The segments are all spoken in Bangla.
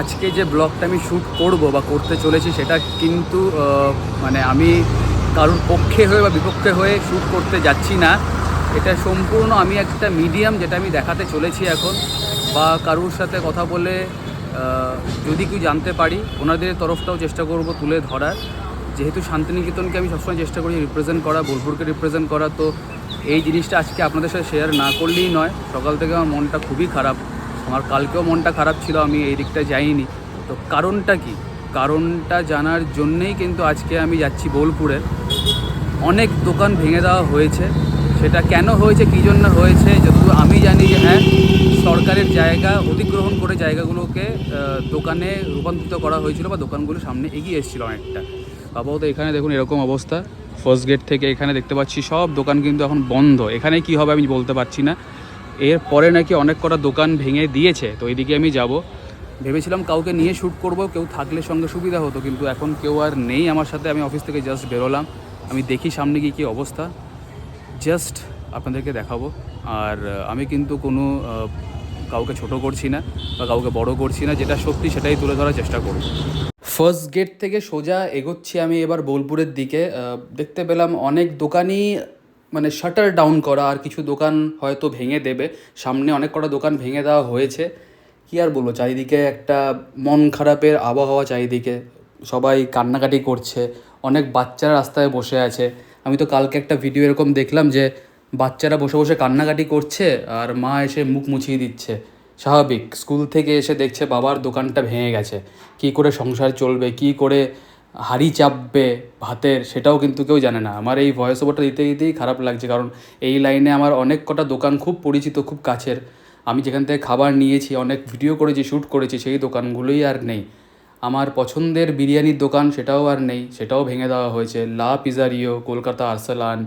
আজকে যে ব্লগটা আমি শ্যুট করব বা করতে চলেছি সেটা কিন্তু মানে আমি কারোর পক্ষে হয়ে বা বিপক্ষে হয়ে শ্যুট করতে যাচ্ছি না। এটা সম্পূর্ণ আমি একটা মিডিয়াম যেটা আমি দেখাতে চলেছি এখন। বা কারোর সাথে কথা বলে যদি কেউ জানতে পারি, ওনাদের তরফটাও চেষ্টা করব তুলে ধরার। যেহেতু শান্তিনিকেতনকে আমি সবসময় চেষ্টা করি রিপ্রেজেন্ট করা, বোলপুরকে রিপ্রেজেন্ট করা, তো এই জিনিসটা আজকে আপনাদের সাথে শেয়ার না করলেই নয়। সকাল থেকে আমার মনটা খুবই খারাপ। আমার কালকেও মনটা খারাপ ছিল, আমি এই দিকটা যাইনি। তো কারণটা কি? কারণটা জানার জন্যেই কিন্তু আজকে আমি যাচ্ছি বোলপুরে। অনেক দোকান ভেঙে দেওয়া হয়েছে। সেটা কেন হয়েছে, কী জন্য হয়েছে যতদূর আমি জানি যে হ্যাঁ সরকারের জায়গা, অধিগ্রহণ করে জায়গাগুলোকে দোকানে রূপান্তরিত করা হয়েছিল বা দোকানগুলো সামনে এগিয়ে এসেছিল অনেকটা। আপাতত এখানে দেখুন এরকম অবস্থা। ফার্স্ট গেট থেকে এখানে দেখতে পাচ্ছি, সব দোকান কিন্তু এখন বন্ধ। এখানে কি হবে আমি বলতে পারছি না। এর পরে নাকি অনেক কটা দোকান ভেঙে দিয়েছে, তো এইদিকে আমি যাব। ভেবেছিলাম কাউকে নিয়ে শ্যুট করব, কেউ থাকলে সঙ্গে সুবিধা হতো, কিন্তু এখন কেউ আর নেই আমার সাথে, আমি অফিস থেকে জাস্ট বেরোলাম। আমি দেখি সামনে গিয়ে কী অবস্থা। জাস্ট আপনাদেরকে দেখাবো। আর আমি কিন্তু কোনো কাউকে ছোট করছি না বা কাউকে বড় করছি না, যেটা সত্যি সেটাই তুলে ধরার চেষ্টা করব। ফার্স্ট গেট থেকে সোজা এগোচ্ছি আমি এবার বোলপুরের দিকে। দেখতে পেলাম অনেক দোকানই মানে শাটার ডাউন করা আর কিছু দোকান হয়তো ভেঙে দেবে। সামনে অনেক কটা দোকান ভেঙে দেওয়া হয়েছে। কি আর বলব, চারিদিকে একটা মন খারাপের আবহাওয়া চারিদিকে। সবাই কান্নাকাটি করছে। অনেক বাচ্চারা রাস্তায় বসে আছে। আমি তো কালকে একটা ভিডিও এরকম দেখলাম যে, বাচ্চারা বসে বসে কান্নাকাটি করছে আর মা এসে মুখ মুছিয়ে দিচ্ছে। স্বাভাবিক, স্কুল থেকে এসে দেখছে বাবার দোকানটা ভেঙে গেছে। কি করে সংসার চলবে, কি করে হাড়ি চাপবে ভাতের সেটাও কিন্তু কেউ জানে না। আমার এই ভয়েস ওভারটা দিতে দিতেই খারাপ লাগছে কারণ এই লাইনে আমার অনেক কটা দোকান খুব পরিচিত, খুব কাছের। আমি যেখান থেকে খাবার নিয়েছি, অনেক ভিডিও করেছি শ্যুট করেছি, সেই দোকানগুলোই আর নেই। আমার পছন্দের বিরিয়ানির দোকান সেটাও আর নেই, সেটাও ভেঙে দেওয়া হয়েছে। লা পিজারিও, কলকাতা আরসালান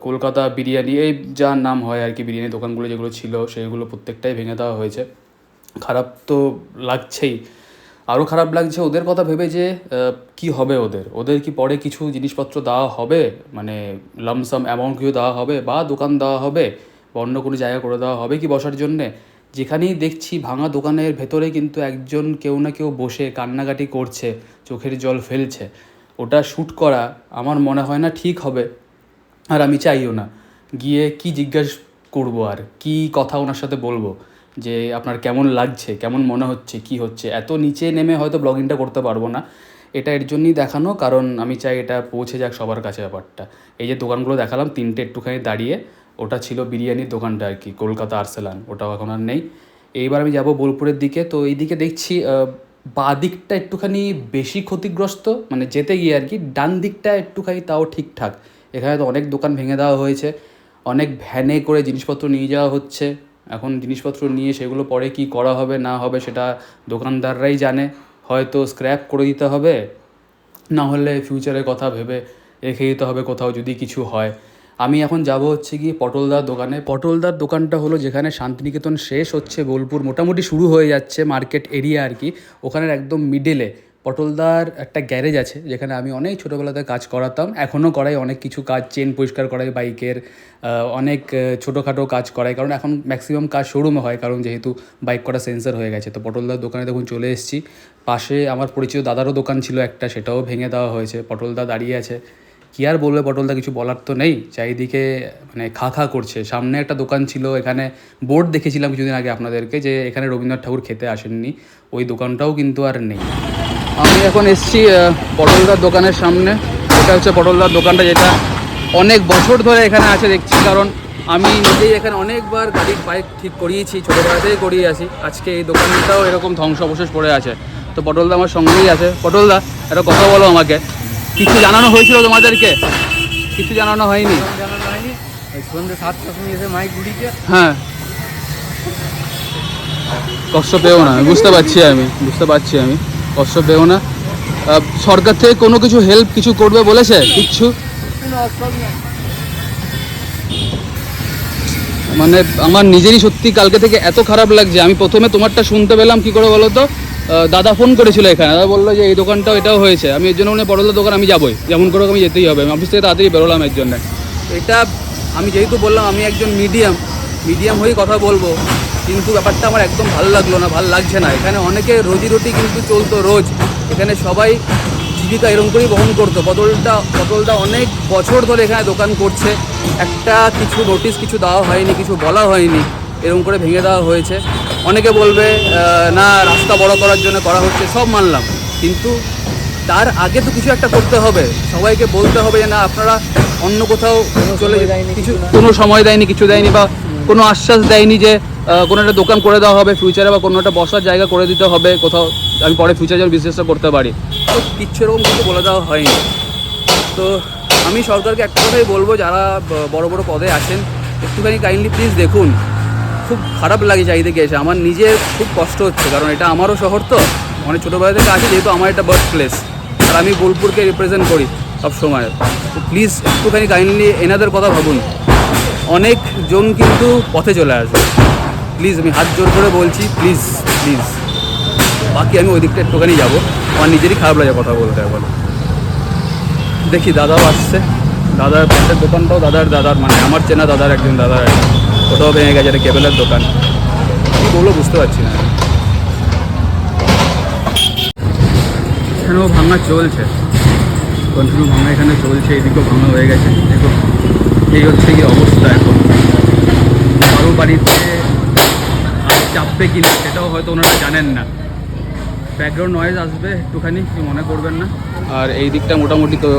কলকাতা বিরিয়ানি, এই যা নাম হয় আর কি বিরিয়ানি দোকানগুলো যেগুলো ছিল, সেগুলো প্রত্যেকটাই ভেঙে দেওয়া হয়েছে। খারাপ তো লাগছেই। আরও খারাপ লাগছে ওদের কথা ভেবে যে কি হবে ওদের? ওদের কি পরে কিছু জিনিসপত্র দেওয়া হবে? মানে লামসাম অ্যামাউন্ট কিছু দেওয়া হবে বা দোকান দেওয়া হবে বা অন্য কোনো জায়গা করে দেওয়া হবে কি বসার জন্যে? যেখানেই দেখছি ভাঙা দোকানের ভেতরে কিন্তু একজন কেউ না কেউ বসে কান্নাকাটি করছে, চোখের জল ফেলছে। ওটা শ্যুট করা আমার মনে হয় না ঠিক হবে আর আমি চাইও না। গিয়ে কি জিজ্ঞাসা করব আর কি কথা ওনার সাথে বলব? যে আপনার কেমন লাগছে কেমন মনে হচ্ছে কি হচ্ছে? এত নিচে নেমে হয়তো ব্লগিংটা করতে পারব না। এটা এর জন্যই দেখানো কারণ আমি চাই এটা পৌঁছে যাক সবার কাছে ব্যাপারটা। এই যে দোকানগুলো দেখালাম তিনটে একটুখানি দাঁড়িয়ে ওটা ছিল বিরিয়ানির দোকানটা আর কি কলকাতা আর্সেলান ওটাও এখন আর নেই। এইবার আমি যাব বোলপুরের দিকে তো এইদিকে দেখছি আহ, বাঁ দিকটা একটুখানি বেশি ক্ষতিগ্রস্ত মানে যেতে গিয়ে আর কি ডান দিকটা একটুখানি তাও ঠিকঠাক। এখানে তো অনেক দোকান ভেঙে দেওয়া হয়েছে অনেক ভ্যানে করে জিনিসপত্র নিয়ে যাওয়া হচ্ছে। এখন জিনিসপত্র নিয়ে সেগুলো পরে কি করা হবে, না হবে সেটা দোকানদাররাই জানে। হয়তো স্ক্র্যাপ করে দিতে হবে, না হলে ফিউচারের কথা ভেবে রেখে দিতে হবে কোথাও যদি কিছু হয়। আমি এখন যাব হচ্ছে কি পটলদার দোকানে। পটলদার দোকানটা হলো যেখানে শান্তিনিকেতন শেষ হচ্ছে, বোলপুর মোটামুটি শুরু হয়ে যাচ্ছে মার্কেট এরিয়া আর কি। ওখানের একদম মিডেলে পটলদার একটা গ্যারেজ আছে, যেখানে আমি অনেক ছোটোবেলাতে কাজ করাতাম। এখনও করাই, অনেক কিছু কাজ চেন পরিষ্কার করাই, বাইকের অনেক ছোটোখাটো কাজ করাই। কারণ এখন ম্যাক্সিমাম কাজ শোরুমে হয়, কারণ যেহেতু বাইক করা সেন্সার হয়ে গেছে। তো পটলদার দোকানে দেখুন চলে এসেছি। পাশে আমার পরিচিত দাদারও দোকান ছিল একটা, সেটাও ভেঙে দেওয়া হয়েছে। পটলদা দাঁড়িয়ে আছে। কী আর বলবে পটলদা, কিছু বলার তো নেই। চারিদিকে মানে খা খা করছে। সামনে একটা দোকান ছিল, এখানে বোর্ড দেখেছিলাম কিছুদিন আগে আপনাদেরকে, যে এখানে রবীন্দ্রনাথ ঠাকুর খেতে আসেননি। ওই দোকানটাও কিন্তু আর নেই। আমি এখন এসেছি পটলদার দোকানের সামনে। এটা হচ্ছে পটলদার দোকানটা যেটা অনেক বছর ধরে এখানে আছে দেখছি কারণ আমি নিজেই এখানে অনেকবার গাড়ির বাইক ঠিক করিয়েছি ছোটোবেলা থেকে করিয়ে আসি। আজকে এই দোকানটাও এরকম ধ্বংসাবশেষ পড়ে আছে। তো পটলদা আমার সঙ্গেই আছে। পটলদা একটা কথা বলো আমাকে কিছু জানানো হয়েছিল তোমাদেরকে? কিছু জানানো হয়নি? জানানো হয়নি ওই সন্ধ্যে সাতটার সময় এসে মাইক ঘুরিয়েছে। হ্যাঁ। কষ্ট পেও না বুঝতে পারছি আমি বুঝতে পারছি আমি। কষ্ট পেও না। সরকার থেকে কোনো কিছু হেল্প কিছু করবে বলেছে? কিচ্ছু? মানে আমার নিজেরই সত্যি কালকে থেকে এত খারাপ লাগছে। আমি প্রথমে তোমারটা শুনতে পেলাম, কি করে বলো তো দাদা ফোন করেছিল এখানে। দাদা বলল যে এই দোকানটাও এটাও হয়েছে। আমি এর জন্য মনে বড়লার দোকান আমি যাবোই। যেমন করে আমি যেতেই হবে। আমি অফিস থেকে তাড়াতাড়ি বেরোলাম এর জন্য। এটা আমি যেহেতু বললাম, আমি একজন মিডিয়াম মিডিয়াম হয়েই কথা বলব। কিন্তু ব্যাপারটা আমার একদম ভালো লাগল না ভালো লাগছে না। এখানে অনেকে রোজি রুটি কিন্তু চলতো রোজ। এখানে সবাই জীবিকা এরকম করেই বহন করতো। পটলটা পটলটা অনেক বছর ধরে এখানে দোকান করছে। একটা কিছু নোটিশ কিছু দেওয়া হয়নি কিছু বলা হয়নি। এরকম করে ভেঙে দেওয়া হয়েছে। অনেকে বলবে না রাস্তা বড় করার জন্য করা হচ্ছে। সব মানলাম। কিন্তু তার আগে তো কিছু একটা করতে হবে। সবাইকে বলতে হবে যে না আপনারা অন্য কোথাও চলে কিছু কোনো সময় দেয়নি কিছু দেয়নি বা কোনো আশ্বাস দেয়নি যে কোনো একটা দোকান করে দেওয়া হবে ফিউচারে বা কোনো একটা বসার জায়গা করে দিতে হবে, কোথাও আমি পরে ফিউচারে যেন বিজনেসটা করতে পারি। তো কিচ্ছু এরকম কিছু বলে দেওয়া হয়নি। তো আমি সরকারকে একটা কথাই বলব, যারা বড় বড় পদে আছেন, একটুখানি কাইন্ডলি প্লিজ দেখুন। খুব খারাপ লাগে চারিদিকে এসে, আমার নিজের খুব কষ্ট হচ্ছে, কারণ এটা আমারও শহর তো। অনেক ছোটোবেলা থেকে আছে যেহেতু আমার একটা বার্থ প্লেস আর আমি বোলপুরকে রিপ্রেজেন্ট করি সব সময় তো প্লিজ একটুখানি কাইন্ডলি এনাদের কথা ভাবুন। অনেক জন কিন্তু পথে চলে আসবে। প্লিজ আমি হাত জোর করে বলছি, প্লিজ প্লিজ। বাকি আমি ওই দিকটা একটুখানি যাব। আমার নিজেরই খারাপ লাগে কথা বলতে এখন দেখি, দাদাও আসছে। দাদার পাশের দোকানটাও দাদার দাদার মানে আমার চেনা দাদার একজন দাদার। ওটাও ভেঙে গেছে, এটা কেবেলের দোকান। কী বুঝতে পারছি না। এখানেও ভাঙা চলছে। কন্টিনিউ ভাঙা এখানে চলছে, এদিকেও ভাঙা হয়ে গেছে। দেখো, এই হচ্ছে কি অবস্থা এখন। কারও বাড়িতে চাপবে কি না সেটাও হয়তো ওনারা জানেন না। ব্যাকগ্রাউন্ড নয়েজ আসবে একটুখানি কি মনে করবেন না? আর এই দিকটা মোটামুটি তো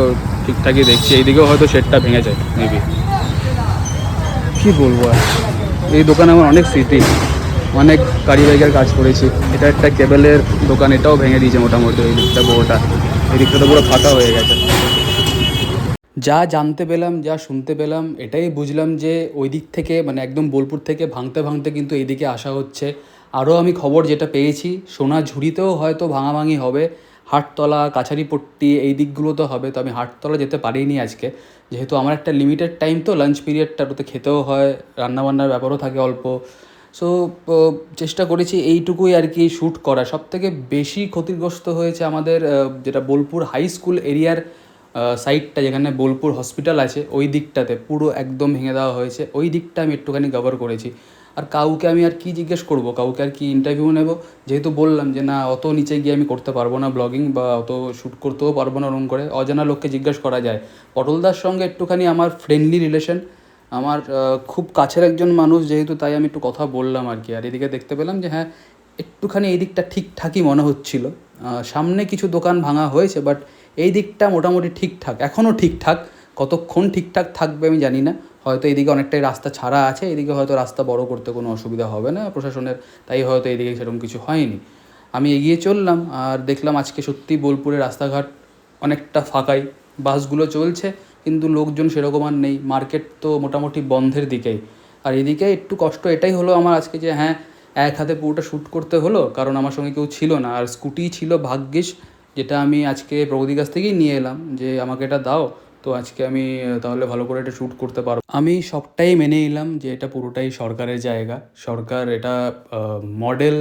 ঠিকঠাকই দেখছি এই দিকেও হয়তো শেডটা ভেঙে যায় মেবি কী বলব আর? এই দোকানে আমার অনেক স্মৃতি অনেক গাড়ি বাইকের কাজ করেছি। এটা একটা কেবেলের দোকান এটাও ভেঙে দিয়েছে মোটামুটি এই দিকটা পুরোটা। এই দিকটা তো পুরো ফাঁকা হয়ে গেছে। যা জানতে পেলাম, যা শুনতে পেলাম, এটাই বুঝলাম যে ওই দিক থেকে মানে একদম বোলপুর থেকে ভাঙতে ভাঙতে কিন্তু এইদিকে আসা হচ্ছে। আরও আমি খবর যেটা পেয়েছি, সোনা ঝুড়িতেও হয়তো ভাঙাভাঙি হবে, হাটতলা, কাছারিপট্টি এই দিকগুলোতে হবে তো আমি হাটতলা যেতে পারিনি আজকে। যেহেতু আমার একটা লিমিটেড টাইম তো লাঞ্চ পিরিয়ডটা ওতে খেতেও হয়, রান্নাবান্নার ব্যাপারও থাকে অল্প। সো চেষ্টা করেছি এইটুকুই আর কি শ্যুট করা। সব থেকে বেশি ক্ষতিগ্রস্ত হয়েছে আমাদের যেটা বোলপুর হাই স্কুল এরিয়ার সাইডটা যেখানে বোলপুর হসপিটাল আছে, ওই দিকটাতে পুরো একদম ভেঙে দেওয়া হয়েছে। ওই দিকটা আমি একটুখানি কভার করেছি। আর কাউকে আমি আর কি জিজ্ঞেস করব? কাউকে আর কি ইন্টারভিউ নেব? যেহেতু বললাম যে, না, অত নিচে গিয়ে আমি করতে পারব না ব্লগিং বা অত শ্যুট করতেও পারব না ওরকম করে। অজানা লোককে জিজ্ঞেস করা যায়। পটলদার সঙ্গে একটুখানি আমার ফ্রেন্ডলি রিলেশন আমার খুব কাছের একজন মানুষ যেহেতু, তাই আমি একটু কথা বললাম আর কি। আর এদিকে দেখতে পেলাম যে হ্যাঁ একটুখানি এই দিকটা ঠিকঠাকই মনে হচ্ছিল। সামনে কিছু দোকান ভাঙা হয়েছে বাট এই দিকটা মোটামুটি ঠিকঠাক, এখনও ঠিকঠাক, কতক্ষণ ঠিকঠাক থাকবে আমি জানি না, হয়তো এইদিকে অনেকটাই রাস্তা ছাড়া আছে, এদিকে হয়তো রাস্তা বড় করতে কোনো অসুবিধা হবে না প্রশাসনের, তাই হয়তো এইদিকে সেরকম কিছু হয়নি। আমি এগিয়ে চললাম আর দেখলাম আজকে সত্যি বোলপুরে রাস্তাঘাট অনেকটা ফাঁকাই, বাসগুলো চলছে, কিন্তু লোকজন সেরকম আর নেই, মার্কেট তো মোটামুটি বন্ধের দিকেই। আর এদিকে একটু কষ্ট, এটাই হলো আমার আজকে যে হ্যাঁ এক হাতে পুরোটা শ্যুট করতে হলো, কারণ আমার সঙ্গে কেউ ছিল না, আর স্কুটি ছিল ভাগ্যিস যেটা আমি আজকে প্রগতির কাছ থেকেই নিয়ে এলাম যে আমাকে এটা দাও, তো আজকে আমি তাহলে ভালো করে এটা শ্যুট করতে পারব। আমি সবটাই মেনে নিলাম যে এটা পুরোটাই সরকারের জায়গা। সরকার এটা মডেল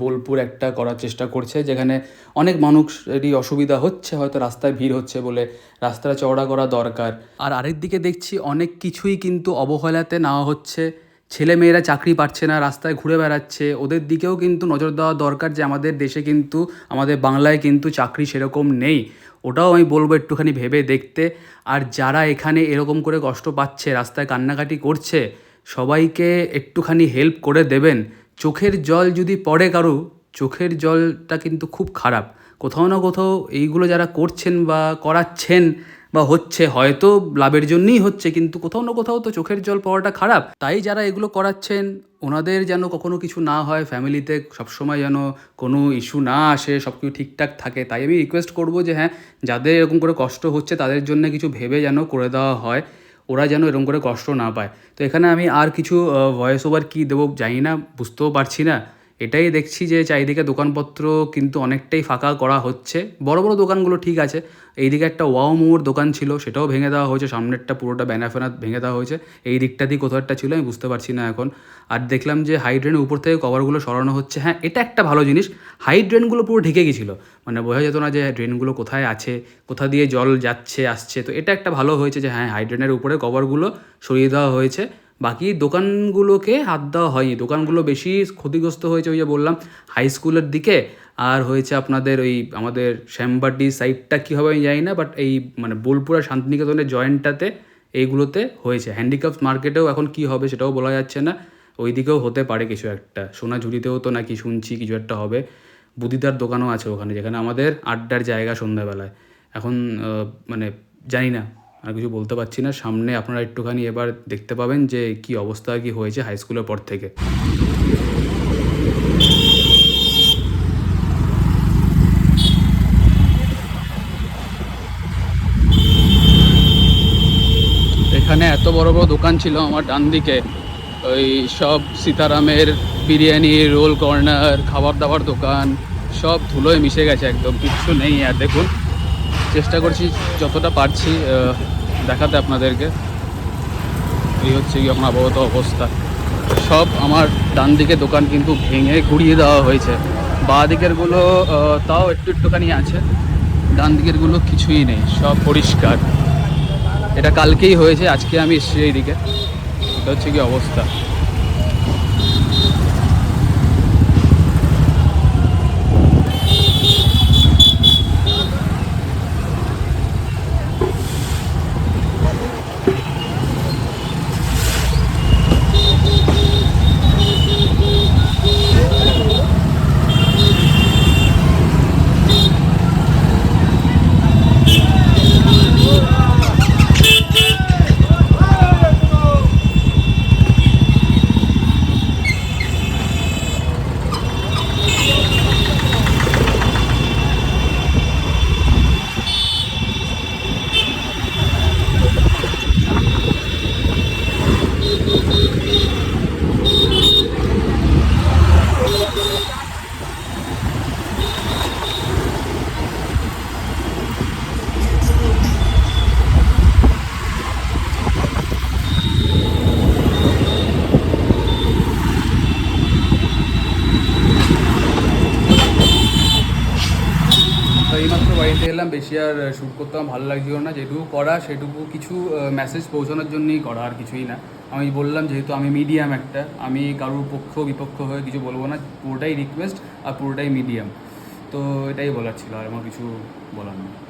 বোলপুর একটা করার চেষ্টা করছে, যেখানে অনেক মানুষেরই অসুবিধা হচ্ছে, হয়তো রাস্তায় ভিড় হচ্ছে বলে রাস্তাটা চওড়া করা দরকার। আর আরেক দিকে দেখছি অনেক কিছুই কিন্তু অবহেলাতে নেওয়া হচ্ছে। ছেলে মেয়েরা চাকরি পাচ্ছে না, রাস্তায় ঘুরে বেড়াচ্ছে, ওদের দিকেও কিন্তু নজর দেওয়া দরকার যে আমাদের দেশে কিন্তু, আমাদের বাংলায় কিন্তু চাকরি সেরকম নেই। ওটাও আমি বলব একটুখানি ভেবে দেখতে। আর যারা এখানে এরকম করে কষ্ট পাচ্ছে, রাস্তায় কান্নাকাটি করছে, সবাইকে একটুখানি হেল্প করে দেবেন। চোখের জল যদি পড়ে কারও, চোখের জলটা কিন্তু খুব খারাপ। কোথাও না কোথাও এইগুলো যারা করছেন বা করাচ্ছেন বা হচ্ছে, হয়তো লাভের জন্যই হচ্ছে, কিন্তু কোথাও না কোথাও তো চোখের জল পাওয়াটা খারাপ। তাই যারা এগুলো করাচ্ছেন, ওনাদের যেন কখনো কিছু না হয়, ফ্যামিলিতে সবসময় যেন কোনো ইস্যু না আসে সব কিছু ঠিকঠাক থাকে। তাই আমি রিকোয়েস্ট করব যে হ্যাঁ যাদের এরকম করে কষ্ট হচ্ছে, তাদের জন্য কিছু ভেবে যেন করে দেওয়া হয়, ওরা যেন এরকম করে কষ্ট না পায়। তো এখানে আমি আর কিছু ভয়েস ওভার কী দেবো জানি না, বুঝতেও পারছি না। এটাই দেখছি যে চারিদিকে দোকানপত্র কিন্তু অনেকটাই ফাঁকা করা হচ্ছে। বড় বড় দোকানগুলো ঠিক আছে। এইদিকে একটা ওয়াও মোমোর দোকান ছিল, সেটাও ভেঙে দেওয়া হয়েছে। সামনেরটা পুরোটা ব্যানার ফ্যানার ভেঙে দেওয়া হয়েছে। এই দিকটা দিয়ে কোথাও একটা ছিল, আমি বুঝতে পারছি না এখন। আর দেখলাম যে হাইড্রেনের উপর থেকে কভারগুলো সরানো হচ্ছে। হ্যাঁ এটা একটা ভালো জিনিস। হাই ড্রেনগুলো পুরো ঢেকে গেছিল। মানে বোঝা যেত না যে ড্রেনগুলো কোথায় আছে, কোথা দিয়ে জল যাচ্ছে, আসছে। তো এটা একটা ভালো হয়েছে যে হ্যাঁ হাই ড্রেনের উপরে কভারগুলো সরিয়ে দেওয়া হয়েছে। বাকি দোকানগুলোকে হাত দেওয়া হয়নি। দোকানগুলো বেশি ক্ষতিগ্রস্ত হয়েছে ওই যে বললাম হাই স্কুলের দিকে। আর হয়েছে আপনাদের ওই আমাদের শ্যামবাটি সাইডটা কী হবে আমি জানি না বাট এই মানে বোলপুরা শান্তিনিকেতনের জয়েন্টটাতে এইগুলোতে হয়েছে। হ্যান্ডিক্রাফট মার্কেটেও এখন কি হবে সেটাও বলা যাচ্ছে না। ওই দিকেও হতে পারে কিছু একটা। সোনাঝুরিতেও তো নাকি শুনছি কিছু একটা হবে। বুদিদার দোকানও আছে ওখানে, যেখানে আমাদের আড্ডার জায়গা সন্ধ্যাবেলায়। এখন মানে জানি না আর কিছু বলতে পারছি না। সামনে আপনারা একটুখানি এবার দেখতে পাবেন যে কি অবস্থা, কি হয়েছে হাই স্কুলের পর থেকে। এখানে এত বড় বড় দোকান ছিল আমার ডান দিকে। ওই সব সীতারামের বিরিয়ানি রোল কর্নার খাবার দাবার দোকান, সব ধুলোয় মিশে গেছে একদম, কিচ্ছু নেই। আর দেখুন চেষ্টা করছি যতটা পারছি দেখাতে আপনাদেরকে। এই হচ্ছে কি এখন আবহাওয়াত অবস্থা। সব আমার ডান দিকে দোকান কিন্তু ভেঙে ঘুরিয়ে দেওয়া হয়েছে। বাঁ দিকেরগুলো তাও একটু একটুখানি আছে। ডান দিকেরগুলো কিছুই নেই, সব পরিষ্কার। এটা কালকেই হয়েছে, আজকে আমি এসেছি এইদিকে। এটা হচ্ছে কি অবস্থা তো এইমাত্র বাড়িতে এলাম বেশি আর শ্যুট করতে আমার ভালো লাগছিল না। যেটুকু করা, সেটুকু কিছু মেসেজ পৌঁছানোর জন্যই করা, আর কিছুই না। আমি বললাম, যেহেতু আমি মিডিয়াম একটা, আমি কারোর পক্ষ, বিপক্ষ হয়ে কিছু বলব না, পুরোটাই রিকোয়েস্ট আর পুরোটাই মিডিয়াম তো এটাই বলার ছিল, আর আমার কিছু বলার নেই।